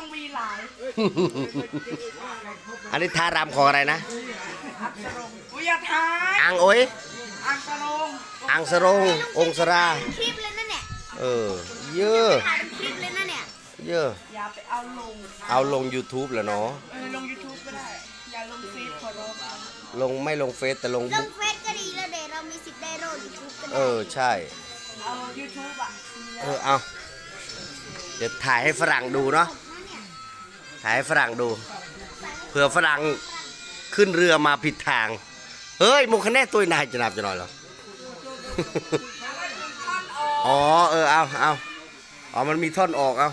ต้องมีหลายอันนี้ทารำของอะไรนะอักษรงอุยอยาทายอังโอ้ยอักษรงอังสรงองค์สรา คลิปเลยนะเนี่ยเออ เยอะ ถ่ายเป็นคลิปเลยนะเนี่ยเยอะ อย่าไปเอาลงเอาลง YouTube แล้วเนาะ เออลง YouTube ก็ได้ อย่าลงฟีดขอร้องลงไม่ลงเฟซแต่ลงลงเฟซก็ดีแล้วเดี๋ยวเรามีสิทธิ์ได้โรดยูทูบก็เอได้อใช่ เอา YouTube อะ เออ เอา เดี๋ยวถ่ายให้ฝรั่งดูเนาะ ถ่ายให้ฝรั่งดู เผื่อฝรั่งขึ้นเรือมาผิดทาง เฮ้ยมุกคะแนนตัวนายจะนับจะหน่อยเหรอ อ๋อเออเอาเอาอ๋อมันมีท่อนออกเอา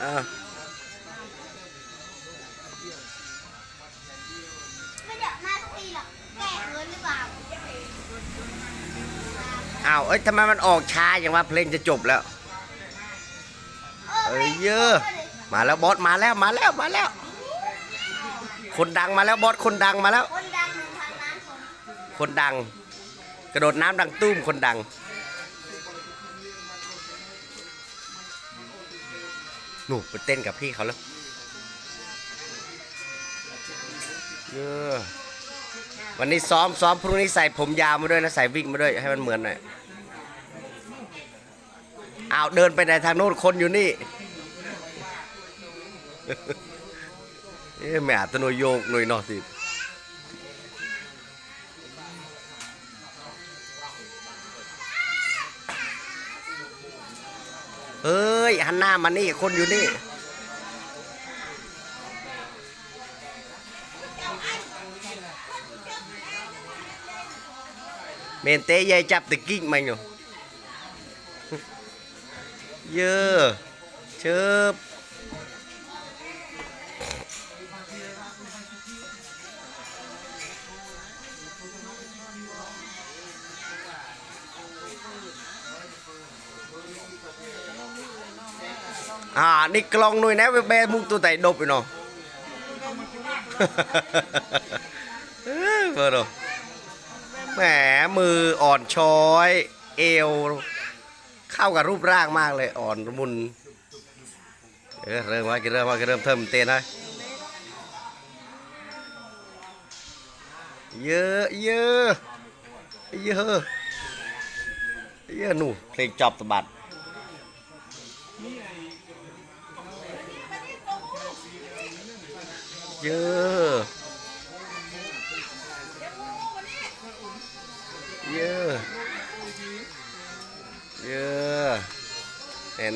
เออ อ้าวเอ้ยทำไมมันออกช้าอย่างว่าเพลงจะจบแล้ว เอ้ยเยอะ มาแล้วบอสมาแล้วมาแล้วมาแล้ว คนดังมาแล้วบอสคนดังมาแล้ว คนดังหนึ่งพันล้านคนคนดัง กระโดดน้ำดังตุ้มคนดัง หนูไปเต้นกับพี่เขาแล้วเยอะวันนี้ซ้อมซ้อมพรุ่งนี้ใส่ผมยาวมาด้วยนะใส่วิกมาด้วยให้มันเหมือนหน่อย อ้าวเดินไปไหนทางโน้นคนอยู่นี่ เอ๊ะแม่อาจจะหน่วยโยกหน่วยนอสิเฮ้ยหันหน้ามานี่คนอยู่นี่เมนเตยายจับตะกิ้งมันอยู่ เยอะเชิบอ่านี่กลองหน่อยนะเบมุกตัวไหนดบอยู่เนาะเออเบอร์ดแหมมืออ่อนช้อย เอว เข้ากับรูปร่างมากเลยอ่อนมุนเออเริ่มว่ากเริ่มว่ากเริ่มเทิมเต้นนะเยอะเยอะเยอะเยอะหนูเพลงจอบตะบัดเยอะ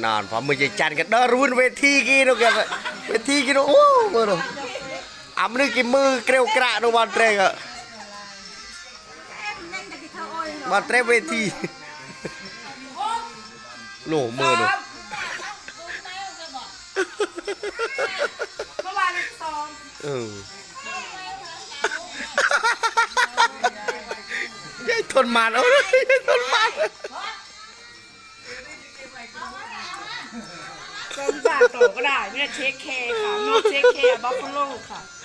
น่นอนพอมือจะจันกันเดินรุนเวทีกีนกันเวทีกี้นูโอ้มือนูอ่ำนึกกี่มือเกลียวกระนูวันเตรงอะวันเตรงเวทีโหนูมือนูเมื่อวานนี้ซ้อมเออยายทนมาเลยยายทนมัน ซ้อมบาทโตก็ได้ไม่ได้เช็คเคค่ะโนเช็คเคบัฟฟาโลค่ะ